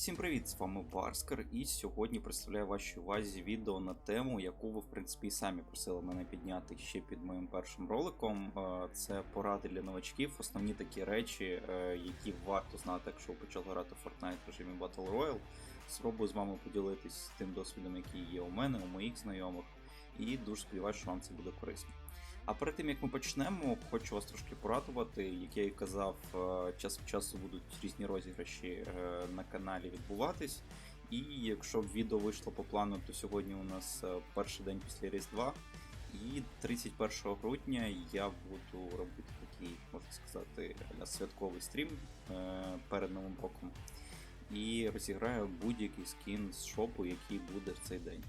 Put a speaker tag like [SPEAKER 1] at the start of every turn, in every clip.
[SPEAKER 1] Всім привіт, з вами Барскер, і сьогодні представляю вашій увазі відео на тему, яку ви в принципі і самі просили мене підняти ще під моїм першим роликом. Е, Це поради для новачків, основні такі речі, е, які варто знати, якщо ви почали грати в Fortnite в режимі Battle Royale. Спробую з вами поділитись тим досвідом, який є у мене, у моїх знайомих, і дуже сподіваюся, що вам це буде корисно. А перед тим як ми почнемо, хочу вас трошки порадувати. Як я і казав, е, час від часу будуть різні розіграші е, на каналі відбуватись. І якщо відео вийшло по плану, то сьогодні у нас е, перший день після Різдва. І 31 грудня я буду робити такий, можна сказати, святковий стрім перед Новим роком. І розіграю будь-який скін з шопу, який буде в цей день.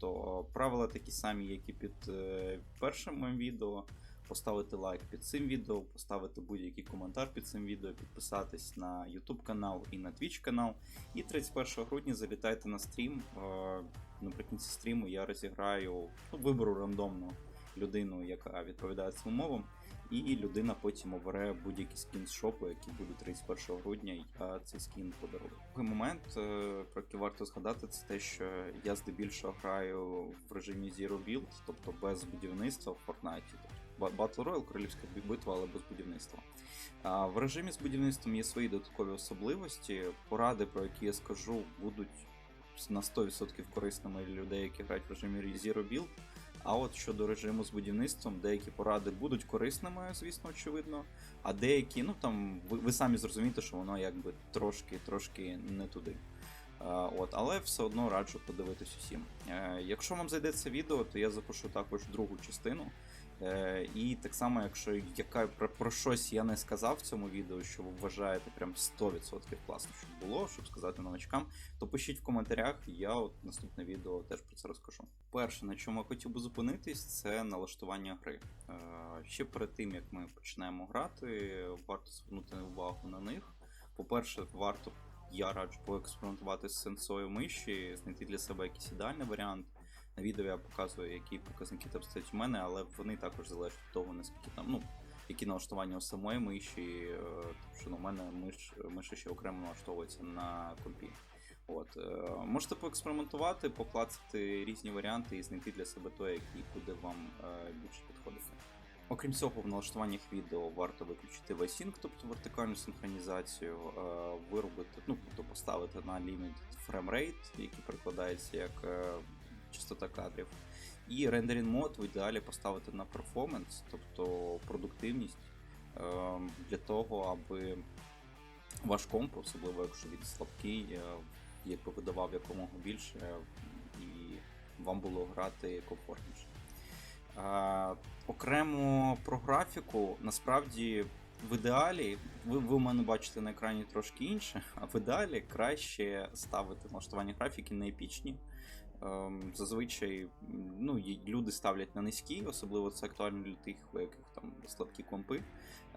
[SPEAKER 1] Тобто правила такі самі, як і під е, першим моїм відео. Поставити лайк під цим відео, поставити будь-який коментар під цим відео, підписатись на YouTube канал і на Twitch канал. І 31 грудня залітайте на стрім. Е, Наприкінці стріму я розіграю, ну, виберу рандомно людину, яка відповідає цим умовам, і людина потім обере будь-який скін з шопу, який буде 31 грудня, і я цей скін подарую. Другий момент, е, про який варто згадати, це те, що я здебільшого граю в режимі Zero Build, тобто без будівництва в Fortnite. Battle Royale, королівська битва, але без будівництва. А в режимі з будівництвом є свої додаткові особливості. Поради, про які я скажу, будуть на 100% корисними для людей, які грають в режимі Zero Build. А от щодо режиму з будівництвом, деякі поради будуть корисними, звісно, очевидно. А деякі, ну там, ви, ви самі зрозумієте, що воно якби трошки трошки не туди. А, от, Але все одно раджу подивитись усім. Е, якщо вам зайде це відео, то я запишу також другу частину. Е, і так само, якщо яка про, про щось я не сказав в цьому відео, що ви вважаєте прям 100% класно, щоб було, щоб сказати новачкам, то пишіть в коментарях, я от наступне відео теж про це розкажу. Перше, на чому я хотів би зупинитись, це налаштування гри. Е, ще перед тим як ми почнемо грати, варто звернути увагу на них. По-перше, варто я раджу поекспериментувати з сенсою миші, знайти для себе якийсь ідеальний варіант. На відео я показую, які показники там стоять у мене, але вони також залежать від того, наскільки там, ну, які налаштування у самої миші, е, тому що ну, у мене миш, миша ще окремо налаштовується на компі. От, е, Можете поекспериментувати, поклацати різні варіанти і знайти для себе той, який буде вам е, більше підходити. Окрім цього, в налаштуваннях відео варто виключити VSync, тобто вертикальну синхронізацію, виробити, ну, тобто поставити на Frame Rate, який перекладається як частота кадрів. І рендерінг мод в ідеалі поставити на перформанс, тобто продуктивність, е, для того, аби ваш комп, особливо якщо він слабкий, е, якби видавав якомога більше, і вам було грати комфортніше. Е, окремо про графіку, насправді. В ідеалі, ви, ви у мене бачите на екрані трошки інше, а в ідеалі краще ставити налаштування графіки на епічні. Ем, зазвичай ну, люди ставлять на низькі, особливо це актуально для тих, у яких там слабкі компи.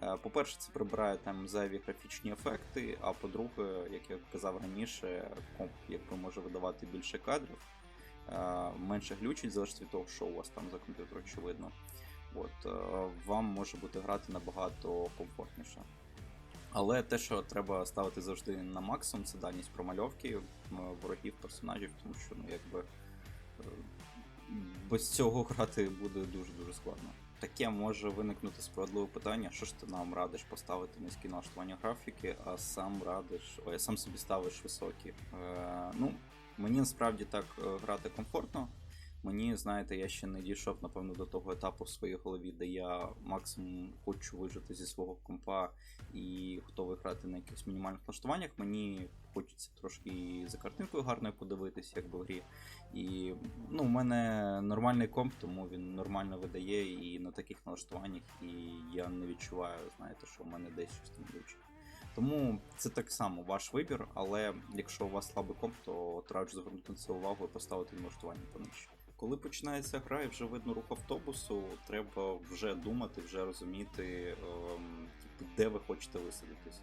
[SPEAKER 1] Е, По-перше, це прибирає там зайві графічні ефекти, а по-друге, як я казав раніше, комп якби може видавати більше кадрів, е, менше глючить, залежить від того, що у вас там за комп'ютер, очевидно. От, е, Вам може бути грати набагато комфортніше. Але те, що треба ставити завжди на максимум, це дальність промальовки ворогів, персонажів, тому що ну, якби без цього грати буде дуже-дуже складно. Таке може виникнути справедливе питання, що ж ти нам радиш поставити низькі налаштування графіки, а сам радиш, ой, сам собі ставиш високі. Е, ну, Мені насправді так грати комфортно. Мені, знаєте, я ще не дійшов, напевно, до того етапу в своїй голові, де я максимум хочу вижити зі свого компа і готовий грати на якихось мінімальних налаштуваннях. Мені хочеться трошки за картинкою гарною подивитися, як в грі. І ну, у мене нормальний комп, тому він нормально видає і на таких налаштуваннях, і я не відчуваю, знаєте, що в мене десь щось там глючить. Тому це так само ваш вибір, але якщо у вас слабий комп, то раджу звернути на це увагу і поставити налаштування понижче. Коли починається гра і вже видно рух автобусу, треба вже думати, вже розуміти, ем, де ви хочете висадитись.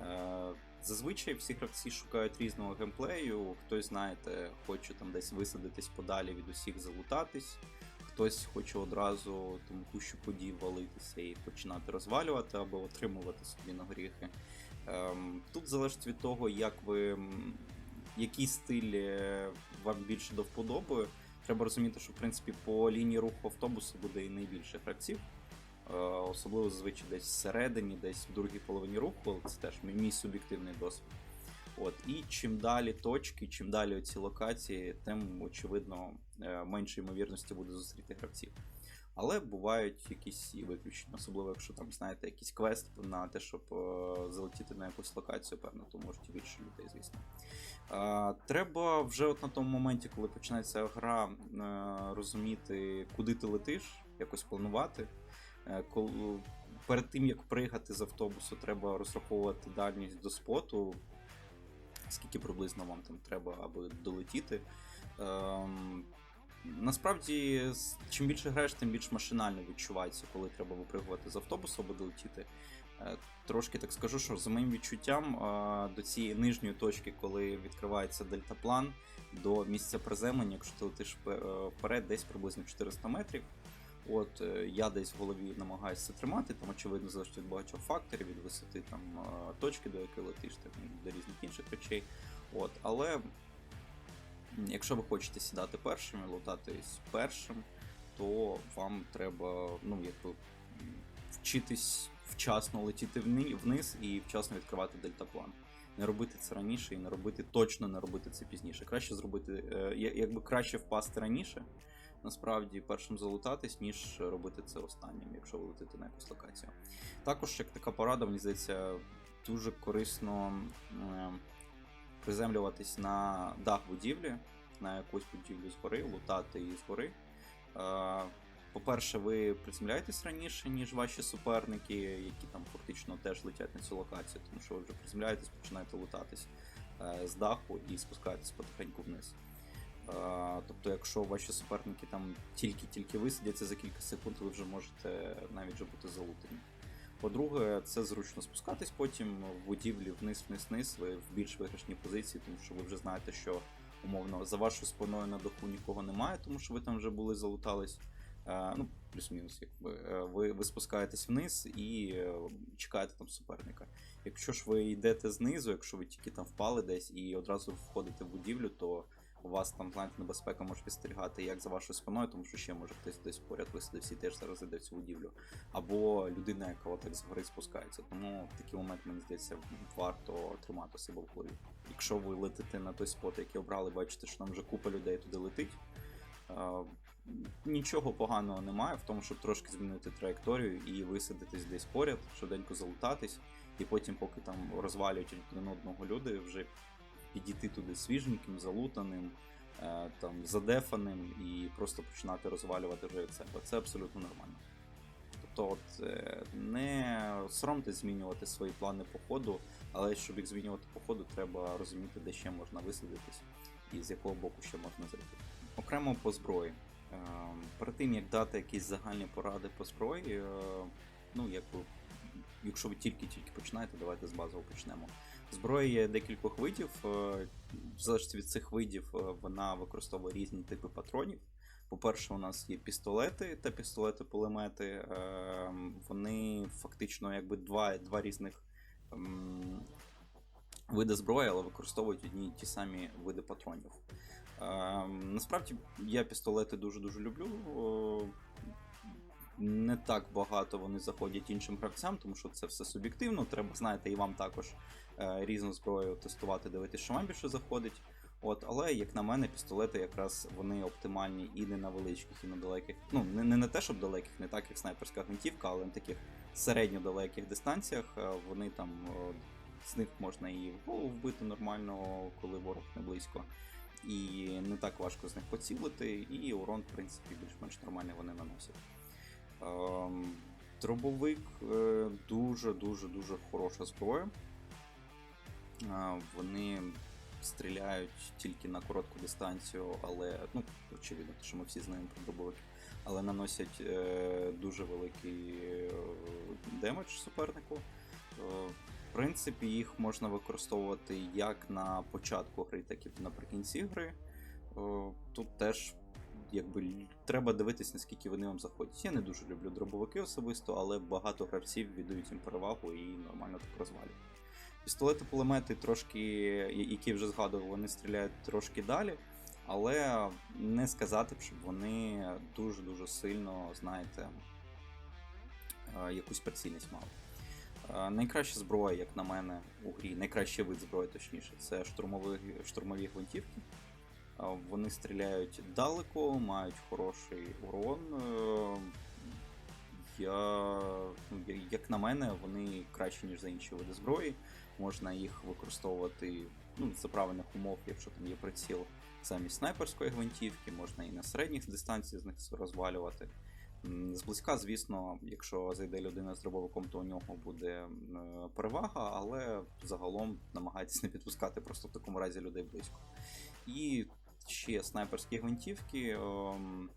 [SPEAKER 1] Е, зазвичай всі гравці шукають різного геймплею, хтось, знаєте, хоче там десь висадитись подалі від усіх залутатись, хтось хоче одразу там кущу подій валитися і починати розвалювати або отримувати собі на горіхи. Ем, Тут залежить від того, як ви який стиль вам більше до вподоби. Треба розуміти, що в принципі по лінії руху автобусу буде і найбільше гравців. Е, Особливо зазвичай десь всередині, десь в другій половині руху, але це теж мій, суб'єктивний досвід. От, і чим далі точки, чим далі ці локації, тим очевидно е, менше ймовірності буде зустріти гравців. Але бувають якісь і виключення, особливо якщо там знаєте якийсь квест на те, щоб е, залетіти на якусь локацію, певно, то можуть і більше людей, звісно. Треба вже от на тому моменті, коли починається гра, е, розуміти, куди ти летиш, якось планувати. Е, перед тим як приїхати з автобусу, треба розраховувати дальність до споту, скільки приблизно вам там треба, аби долетіти. Насправді, чим більше граєш, тим більш машинально відчувається, коли треба випригувати з автобусу або долетіти. Е, Трошки так скажу, що за моїм відчуттям е, до цієї нижньої точки, коли відкривається дельтаплан, до місця приземлення, якщо ти летиш е, вперед, десь приблизно 400 метрів. От я десь в голові намагаюся тримати, там очевидно залежить від багатьох факторів, від висоти там точки, до якої летиш, там, до різних інших речей. От, але якщо ви хочете сідати першим і лутатись першим, то вам треба ну, якби, вчитись вчасно летіти вниз і вчасно відкривати дельтаплан. Не робити це раніше і не робити точно не робити це пізніше. Краще зробити, е, якби краще впасти раніше, насправді першим залутатись, ніж робити це останнім, якщо ви летите на якусь локацію. Також як така порада, мені здається, дуже корисно е, приземлюватись на дах будівлі, на якусь будівлю згори, лутати її згори. Е, По-перше, ви приземляєтесь раніше, ніж ваші суперники, які там фактично теж летять на цю локацію, тому що ви вже приземляєтесь, починаєте лутатись е, з даху і спускаєтесь потихеньку вниз. Е, Тобто, якщо ваші суперники там тільки-тільки висадяться за кілька секунд, ви вже можете навіть вже бути залутані. По-друге, це зручно спускатись потім в будівлі вниз-вниз-вниз, ви в більш виграшній позиції, тому що ви вже знаєте, що умовно за вашою спиною на даху нікого немає, тому що ви там вже були залутались. Е, ну, плюс-мінус, якби Е, ви, ви спускаєтесь вниз і е, чекаєте там суперника. Якщо ж ви йдете знизу, якщо ви тільки там впали десь і одразу входите в будівлю, то у вас там знаєте, небезпека може підстерігати як за вашою спиною, тому що ще може хтось десь поряд висадився і теж зараз йде в цю будівлю. Або людина, яка отак згори спускається. Тому в такий момент, мені здається, варто тримати себе в голові. Якщо ви летите на той спот, який обрали, бачите, що там вже купа людей туди летить. Нічого поганого немає в тому, щоб трошки змінити траєкторію і висадитись десь поряд, швиденько залутатись, і потім, поки там розвалюють один одного люди, вже підійти туди свіженьким, залутаним, е, там задефаним і просто починати розвалювати вже від себе. Це абсолютно нормально. Тобто, от е, не соромтесь змінювати свої плани по ходу, але щоб їх змінювати по ходу, треба розуміти, де ще можна висадитись і з якого боку ще можна зайти. Окремо по зброї. Е, Перед тим як дати якісь загальні поради по зброї, ну якби, якщо ви тільки-тільки починаєте, давайте з базового почнемо. Зброя є декількох видів. е, В залежності від цих видів е, вона використовує різні типи патронів. По-перше, у нас є пістолети та пістолети-пулемети. Е, Вони фактично якби два, два різних ем, види зброї, але використовують одні й ті самі види патронів. Ем, Насправді я пістолети дуже-дуже люблю. Не так багато вони заходять іншим гравцям, тому що це все суб'єктивно. Треба, знаєте, і вам також е, різну зброю тестувати, дивитися, що вам більше заходить. От, але як на мене, пістолети якраз вони оптимальні і не на величких, і на далеких. Ну, не, не на те, щоб далеких, не так, як снайперська гвинтівка, але на таких середньодалеких дистанціях е, вони там е, з них можна і в голову вбити нормально, коли ворог не близько. І не так важко з них поцілити, і урон, в принципі, більш-менш нормальний вони наносять. Ем, Дробовик е, дуже-дуже дуже хороша зброя. Е, Вони стріляють тільки на коротку дистанцію, але, ну, очевидно, що ми всі знаємо про дробовик, але наносять е, дуже великий е, демедж супернику. В принципі, їх можна використовувати як на початку гри, так і наприкінці гри. Тут теж якби треба дивитись, наскільки вони вам заходять. Я не дуже люблю дробовики особисто, але багато гравців віддають їм перевагу і нормально так розвалюють. Пістолети, кулемети трошки, які вже згадував, вони стріляють трошки далі, але не сказати б, щоб вони дуже-дуже сильно, знаєте, е, якусь прицільність мали. Е, Найкраща зброя, як на мене, у грі, найкращий вид зброї, точніше, це штурмові, штурмові гвинтівки. Вони стріляють далеко, мають хороший урон. Е, Я, ну, як на мене, вони кращі, ніж за інші види зброї. Можна їх використовувати ну, за правильних умов, якщо там є приціл замість снайперської гвинтівки, можна і на середніх дистанціях з них розвалювати. Зблизька, звісно, якщо зайде людина з дробовиком, то у нього буде перевага, але загалом намагайтесь не підпускати просто в такому разі людей близько. І ще снайперські гвинтівки. ем,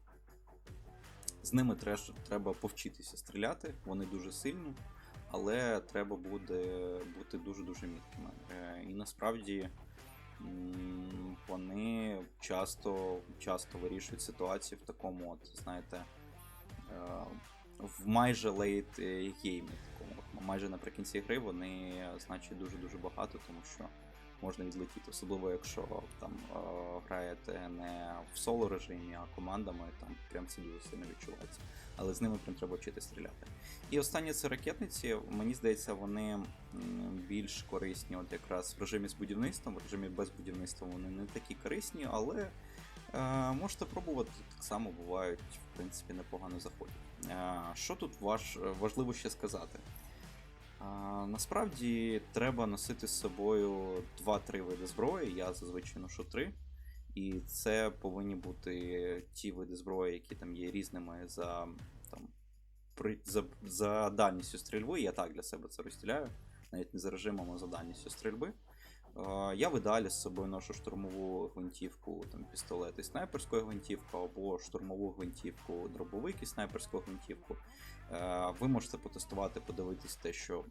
[SPEAKER 1] З ними треба повчитися стріляти, вони дуже сильні, але треба буде бути дуже-дуже міткими. Е, І насправді вони часто, часто вирішують ситуацію в такому, от, знаєте, е, в майже лейт геймі, такому. Майже наприкінці гри вони значать дуже-дуже багато, тому що можна відлетіти, особливо якщо там е, граєте не в соло режимі, а командами, там прям це дуже сильно відчувається. Але з ними прям треба вчити стріляти. І останнє це ракетниці. Мені здається, вони більш корисні, от якраз в режимі з будівництвом, в режимі без будівництва вони не такі корисні, але е, можете пробувати так само бувають, в принципі, непогано заходять. Е, що тут важ, важливо ще сказати? Насправді треба носити з собою 2-3 види зброї. Я зазвичай ношу 3. І це повинні бути ті види зброї, які там є різними за, там, при, за, за дальністю стрільби. Я так для себе це розділяю, навіть не за режимом, а за дальністю стрільби. Я в ідеалі з собою ношу штурмову гвинтівку, там, пістолет і снайперську гвинтівку, або штурмову гвинтівку, дробовик і снайперську гвинтівку. Е, Ви можете потестувати, подивитись те, що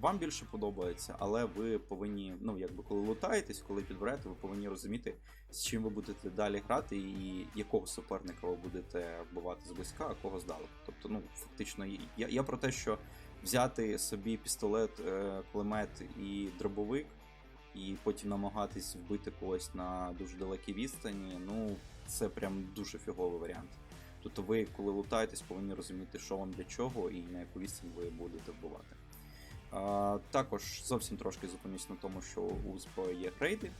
[SPEAKER 1] вам більше подобається, але ви повинні, ну якби коли лутаєтесь, коли підберете, ви повинні розуміти, з чим ви будете далі грати, і якого суперника ви будете вбивати зблизька, а кого здалеку. Тобто, ну фактично, я, я про те, що взяти собі пістолет, е, кулемет і дробовик, і потім намагатись вбити когось на дуже далекій відстані, ну це прям дуже фіговий варіант. Тобто ви, коли лутаєтесь, повинні розуміти, що вам для чого і на яку відстань ви будете вбивати. А, також зовсім трошки зупинюсь на тому, що у зброї є грейди.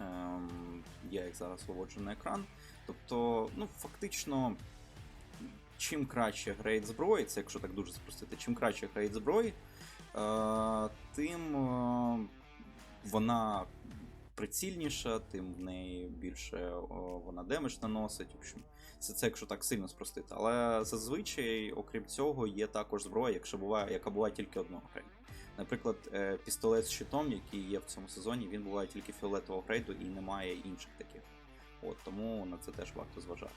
[SPEAKER 1] Ем, я їх зараз виводжу на екран. Тобто, ну, фактично, чим краще грейд зброї, це якщо так дуже спростити, чим краще грейд зброї, е, тим е, вона прицільніша, тим в неї більше о, вона демедж наносить. В общем, це, це якщо так сильно спростити. Але зазвичай, окрім цього, є також зброя, якщо буває, яка буває тільки одного грейду. Наприклад, е, пістолет з щитом, який є в цьому сезоні, він буває тільки фіолетового грейду і немає інших таких. От, тому на це теж варто зважати.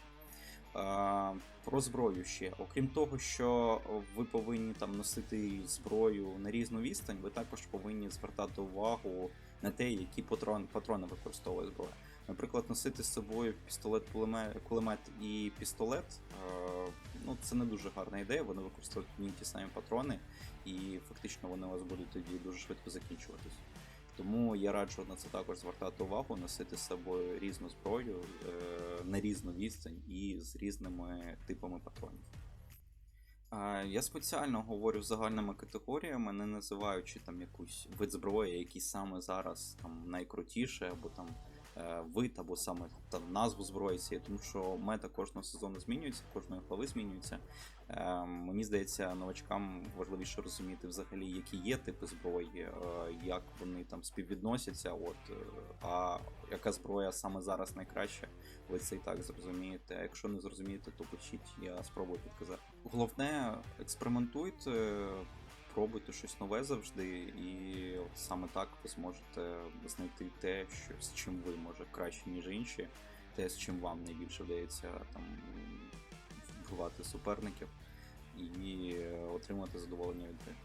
[SPEAKER 1] Е, про зброю ще. Окрім того, що ви повинні там носити зброю на різну відстань, ви також повинні звертати увагу на те, які патрон, патрони використовує зброя. Наприклад, носити з собою пістолет, кулемет, кулемет і пістолет. Е, ну, це не дуже гарна ідея. Вони використовують одні ті самі патрони, і фактично вони у вас будуть тоді дуже швидко закінчуватись. Тому я раджу на це також звертати увагу, носити з собою різну зброю е, на різну відстань і з різними типами патронів. Я спеціально говорю загальними категоріями, не називаючи там якусь вид зброї, який саме зараз там найкрутіше, або там е, вид, або саме там назву зброї цієї, тому що мета кожного сезону змінюється, кожної глави змінюється. Е, Мені здається, новачкам важливіше розуміти взагалі, які є типи зброї, е, як вони там співвідносяться. От а яка зброя саме зараз найкраща, ви це і так зрозумієте. А якщо не зрозумієте, то пишіть, я спробую підказати. Головне, експериментуйте, пробуйте щось нове завжди, і саме так ви зможете знайти те, що з чим ви може краще, ніж інші, те, з чим вам найбільше вдається там вбивати суперників і отримати задоволення від гри.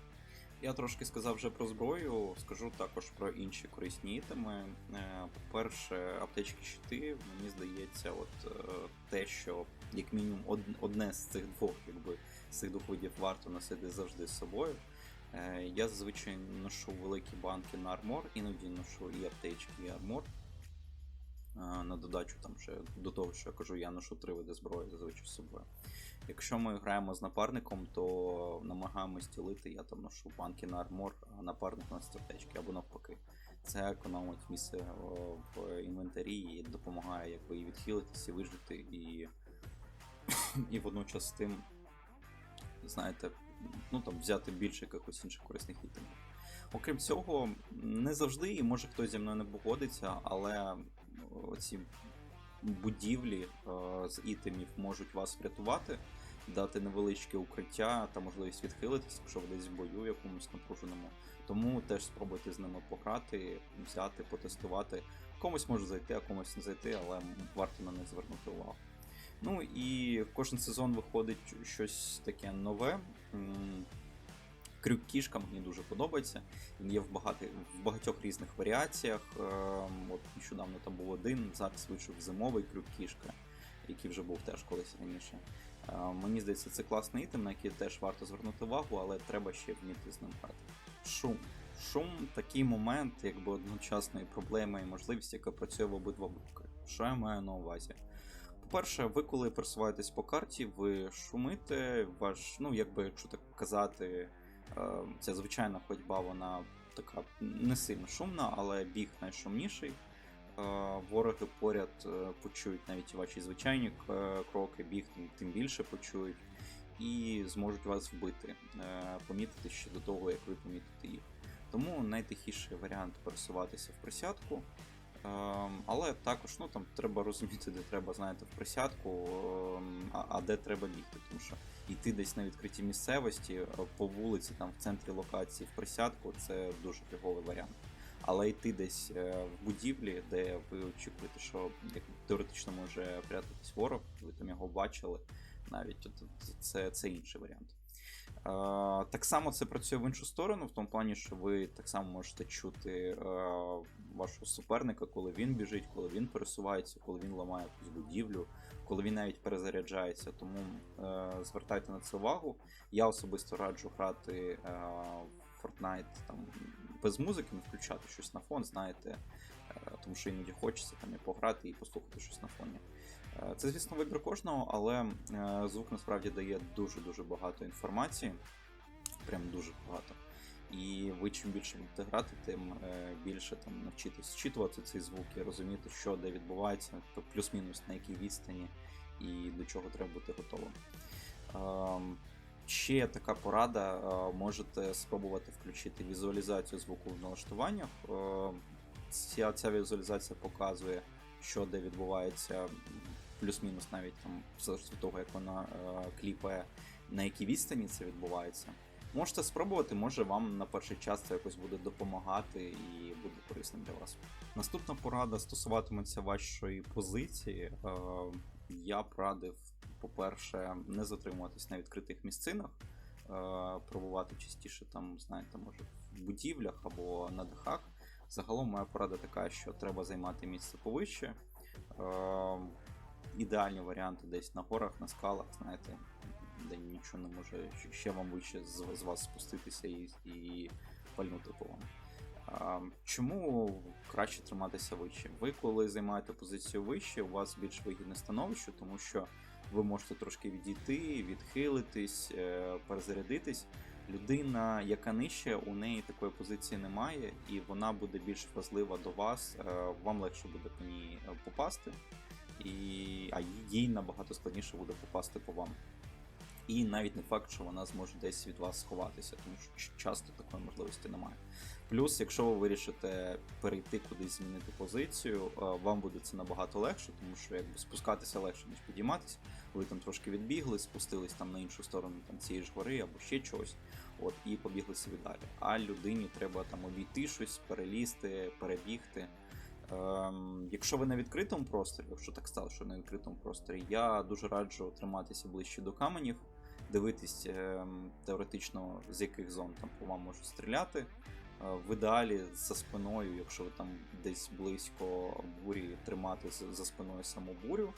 [SPEAKER 1] Я трошки сказав вже про зброю, скажу також про інші корисні ітеми. Е, По-перше, аптечки щити, мені здається, от е, те, що як мінімум одне з цих двох, якби з цих двох видів варто носити завжди з собою. Е, Я зазвичай ношу великі банки на армор, іноді ношу і аптечки, і армор. Е, На додачу там ще до того, що я кажу, я ношу три види зброї зазвичай з собою. Якщо ми граємо з напарником, то намагаємось ділити, я там ношу банки на армор, а напарник на аптечки або навпаки. Це економить місце в інвентарі і допомагає якби і відхилитись, і вижити, і, і водночас тим, знаєте, ну там взяти більше якихось інших корисних ітемів. Окрім цього, не завжди, і може хтось зі мною не погодиться, але оці будівлі е, з ітемів можуть вас врятувати, дати невеличке укриття та можливість відхилитись, якщо ви десь в бою якомусь напруженому. Тому теж спробуйте з ними пограти, взяти, потестувати. Комусь може зайти, а комусь не зайти, але варто на них звернути увагу. Ну і кожен сезон виходить щось таке нове. Крюк кішка мені дуже подобається. Він є в, багати, в багатьох різних варіаціях. Ем, От нещодавно там був один, зараз вийшов зимовий крюк кішка, який вже був теж колись раніше. Е, Мені здається, це класний ітем, на який теж варто звернути увагу, але треба ще вміти з ним грати. Шум. Шум такий момент, якби одночасної проблеми і можливості, яка працює в обидва боки. Що я маю на увазі? По-перше, ви коли пересуваєтесь по карті, ви шумите, ваш, ну якби якщо так казати, е, ця звичайна ходьба, вона така не сильно шумна, але біг найшумніший. Е, Вороги поряд е, почують навіть ваші звичайні кроки, біг тим, тим більше почують і зможуть вас вбити, е, помітити ще до того, як ви помітите їх. Тому найтихіший варіант пересуватися в присядку. Ем, Але також ну, там треба розуміти, де треба, знаєте, в присядку, ем, а, де треба бігти. Тому що йти десь на відкритій місцевості е, по вулиці, там в центрі локації в присядку це дуже фіговий варіант. Але йти десь е, в будівлі, де ви очікуєте, що як теоретично може прятатись ворог, ви там його бачили, навіть це, це інший варіант. Е, Так само це працює в іншу сторону, в тому плані, що ви так само можете чути е, вашого суперника, коли він біжить, коли він пересувається, коли він ламає якусь будівлю, коли він навіть перезаряджається. Тому е, звертайте на це увагу. Я особисто раджу грати в Fortnite там без музики, не включати щось на фон, знаєте, тому що іноді хочеться там і пограти і послухати щось на фоні. Е, Це, звісно, вибір кожного, але е, звук насправді дає дуже-дуже багато інформації. Прям дуже багато. І ви чим більше будете грати, тим е, більше там навчитись зчитувати цей звук і розуміти, що де відбувається, плюс-мінус на якій відстані і до чого треба бути готовим. Ем, Ще така порада, можете спробувати включити візуалізацію звуку в налаштуваннях. Ця, ця візуалізація показує, що де відбувається, плюс-мінус навіть там, в залежності від того, як вона е, кліпає, на якій відстані це відбувається. Можете спробувати, може вам на перший час це якось буде допомагати і буде корисним для вас. Наступна порада стосуватиметься вашої позиції. Е, Я б радив, по-перше, не затримуватись на відкритих місцинах, е, пробувати частіше там, знаєте, може в будівлях або на дахах. Загалом моя порада така, що треба займати місце повище. Ідеальні варіанти десь на горах, на скалах, знаєте, де нічого не може ще вам вище з, з вас спуститися і, і пальнути по вам. Чому краще триматися вище? Ви, коли займаєте позицію вище, у вас більш вигідне становище, тому що ви можете трошки відійти, відхилитись, е, перезарядитись. Людина, яка нижче, у неї такої позиції немає, і вона буде більш вразлива до вас, е, вам легше буде по ній е, попасти, і... а їй набагато складніше буде попасти по вам. І навіть не факт, що вона зможе десь від вас сховатися, тому що часто такої можливості немає. Плюс, якщо ви вирішите перейти кудись змінити позицію, е, вам буде це набагато легше, тому що якби спускатися легше, ніж підійматися. Ви там трошки відбігли, спустились там на іншу сторону там цієї ж гори або ще чогось, от і побігли собі далі. А людині треба там обійти щось, перелізти, перебігти. Ем, якщо ви на відкритому просторі, якщо так стало, що на відкритому просторі, я дуже раджу триматися ближче до каменів, дивитись ем, теоретично з яких зон там по вам можуть стріляти. Е, В ідеалі за спиною, якщо ви там десь близько бурі, тримати за спиною саму бурю.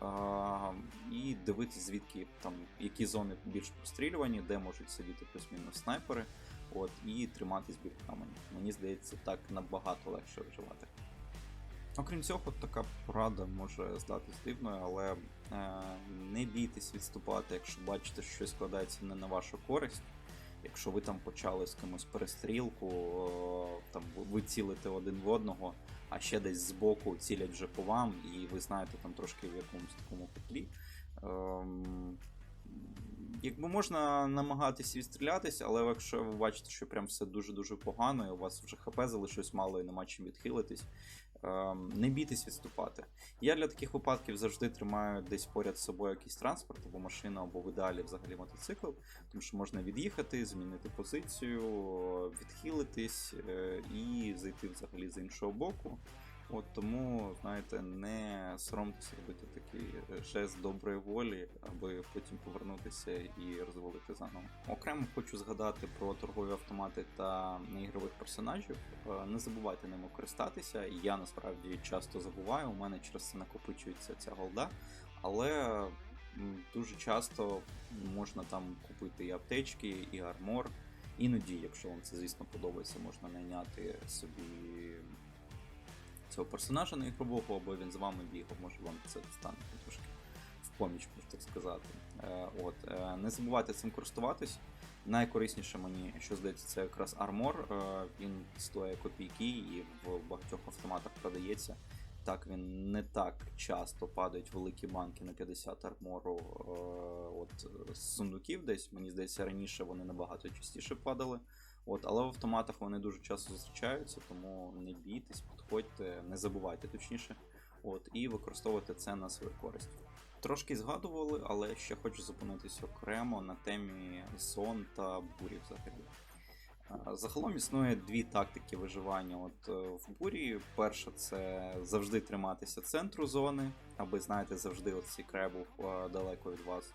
[SPEAKER 1] А, і дивитись, звідки там які зони більш прострілювані, де можуть сидіти плюс-мінус снайпери. от, і триматись біля каменю. Мені здається, так набагато легше виживати. Окрім цього, така порада може здатись дивною, але е, не бійтесь відступати, якщо бачите, що щось складається не на вашу користь. Якщо ви там почали з кимось перестрілку, о, там ви- цілите один в одного, а ще десь збоку цілять вже по вам, і ви знаєте там трошки в якомусь такому петлі. Ем, якби можна намагатися відстрілятись, але якщо ви бачите, що прям все дуже-дуже погано, і у вас вже ХП залишилось мало і нема чим відхилитись, не бійтесь відступати. Я для таких випадків завжди тримаю десь поряд з собою якийсь транспорт, або машина, або в ідеалі взагалі мотоцикл, тому що можна від'їхати, змінити позицію, відхилитись е, і зайти взагалі з іншого боку. От тому, знаєте, не соромтеся робити такий е, жест доброї волі, аби потім повернутися і розвалити заново. Окремо хочу згадати про торгові автомати та неігрових персонажів. Е, Не забувайте ними користатися. Я насправді часто забуваю. У мене через це накопичується ця голда, але дуже часто можна там купити і аптечки, і армор. Іноді, якщо вам це звісно подобається, можна найняти собі цього персонажа на ігрового, або він з вами бігав, може вам це стане трошки в поміч, можна так сказати. Е, от, е, не забувайте цим користуватись. Найкорисніше мені, що здається, це якраз армор. Е, він стоїть копійки і в багатьох автоматах продається. Так, він не так часто падають великі банки на 50 армору от, з сундуків десь. Мені здається, раніше вони набагато частіше падали. От, але в автоматах вони дуже часто зустрічаються, тому не бійтесь, підходьте, не забувайте точніше. От, і використовуйте це на свою користь. Трошки згадували, але ще хочу зупинитися окремо на темі зон та бурі взагалі. Е, Загалом існує дві тактики виживання. От е, в бурі перша це завжди триматися центру зони, аби знаєте, завжди оцей край був е, далеко від вас.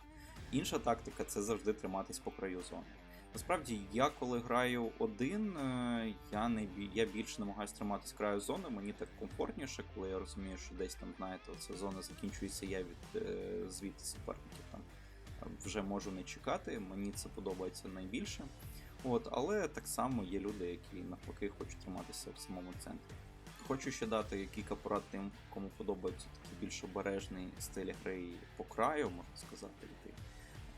[SPEAKER 1] Інша тактика це завжди триматись по краю зони. Насправді, я коли граю один, е, я не я більше намагаюся триматись краю зони. Мені так комфортніше, коли я розумію, що десь там, знаєте, ця зона закінчується, я від е, звідти суперників там е, вже можу не чекати. Мені це подобається найбільше. От, але так само є люди, які навпаки хочуть триматися в самому центрі. Хочу ще дати кілька порад тим, кому подобається такий більш обережний стиль гри по краю, можна сказати, йти.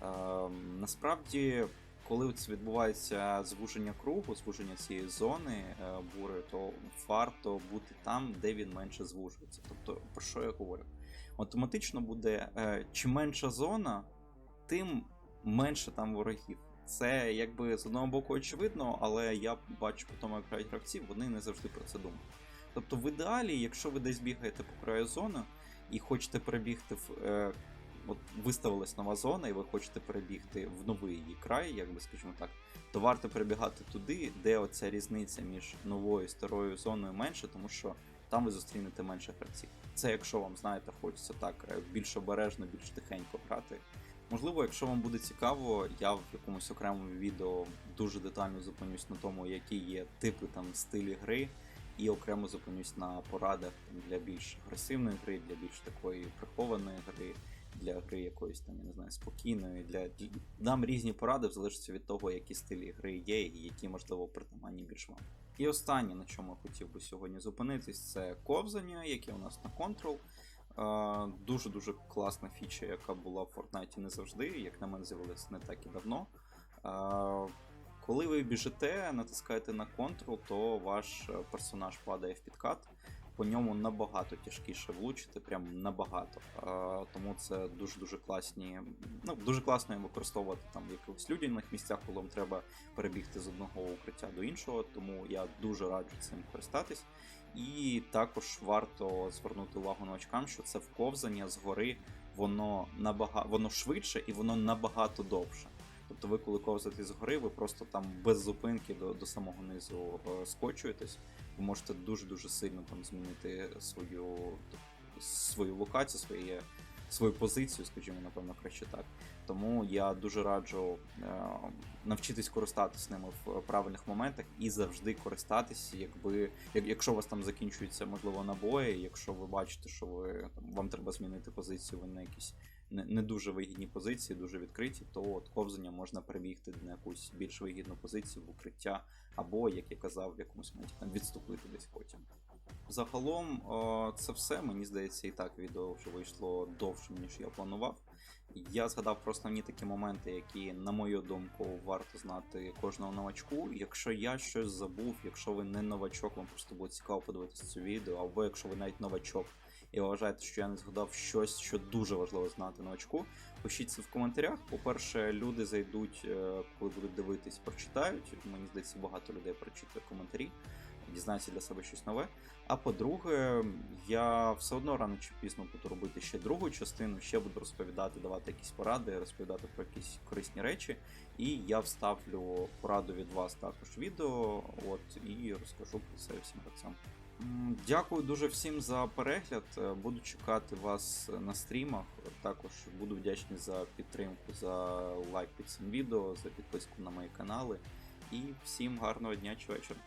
[SPEAKER 1] Ем, насправді, коли це відбувається звуження кругу, звуження цієї зони е, бури, то варто бути там, де він менше звужується. Тобто, про що я говорю? Автоматично буде е, чим менша зона, тим менше там ворогів. Це якби з одного боку очевидно, але я бачу по тому, як грають гравці, вони не завжди про це думають. Тобто, в ідеалі, якщо ви десь бігаєте по краю зони і хочете перебігти в. От виставилась нова зона, і ви хочете перебігти в новий її край, як би скажімо так, то варто перебігати туди, де оця різниця між новою і старою зоною менше, тому що там ви зустрінете менше гравців. Це якщо вам, знаєте, хочеться так е, більш обережно, більш тихенько грати. Можливо, якщо вам буде цікаво, я в якомусь окремому відео дуже детально зупинюсь на тому, які є типи там стилі гри, і окремо зупинюсь на порадах для більш агресивної гри, для більш такої прихованої гри, для гри якоїсь там, я не знаю, спокійної. Для дам різні поради в залежності від того, які стилі гри є, і які можливо притаманні більш вам. І останнє, на чому я хотів би сьогодні зупинитись, це ковзання, яке у нас на. Е, Дуже-дуже класна фіча, яка була в Fortnite не завжди, як на мене з'явилася не так і давно. Коли ви біжите, натискаєте на Ctrl, то ваш е, персонаж падає в підкат. По ньому набагато тяжкіше влучити, прям набагато. Е, Тому це дуже-дуже класні. Ну, дуже класно використовувати там в якихось людяних місцях, коли вам треба перебігти з одного укриття до іншого. Тому я дуже раджу цим користатись. І також варто звернути увагу новачкам, що це вковзання згори, воно набага... воно швидше і воно набагато довше. Тобто ви, коли ковзаєте згори, ви просто там без зупинки до, до самого низу е, скочуєтесь. Ви можете дуже-дуже сильно там змінити свою, свою локацію, своє, свою позицію, скажімо, напевно, краще так. Тому я дуже раджу е, навчитись користатись ними в правильних моментах і завжди користатись, якби як, якщо у вас там закінчуються можливо набої, якщо ви бачите, що ви там вам треба змінити позицію, ви на якійсь не, дуже вигідні позиції, дуже відкриті, то от ковзання можна перебігти на якусь більш вигідну позицію в укриття, або, як я казав, в якомусь моменті там відступити десь потім. Загалом, це все. Мені здається, і так відео вже вийшло довше, ніж я планував. Я згадав про основні такі моменти, які, на мою думку, варто знати кожного новачку. Якщо я щось забув, якщо ви не новачок, вам просто було цікаво подивитися це відео, або якщо ви навіть новачок і вважаєте, що я не згадав щось, що дуже важливо знати новачку, пишіть це в коментарях. По-перше, люди зайдуть, е, коли будуть дивитись, прочитають. Мені здається, багато людей прочитує коментарі, дізнаються для себе щось нове. А по-друге, я все одно рано чи пізно буду робити ще другу частину, ще буду розповідати, давати якісь поради, розповідати про якісь корисні речі. І я вставлю пораду від вас також відео, от і розкажу про це всім гравцям. Дякую дуже всім за перегляд. Е, Буду чекати вас на стрімах. Також буду вдячний за підтримку, за лайк під цим відео, за підписку на мої канали. І всім гарного дня чи вечора.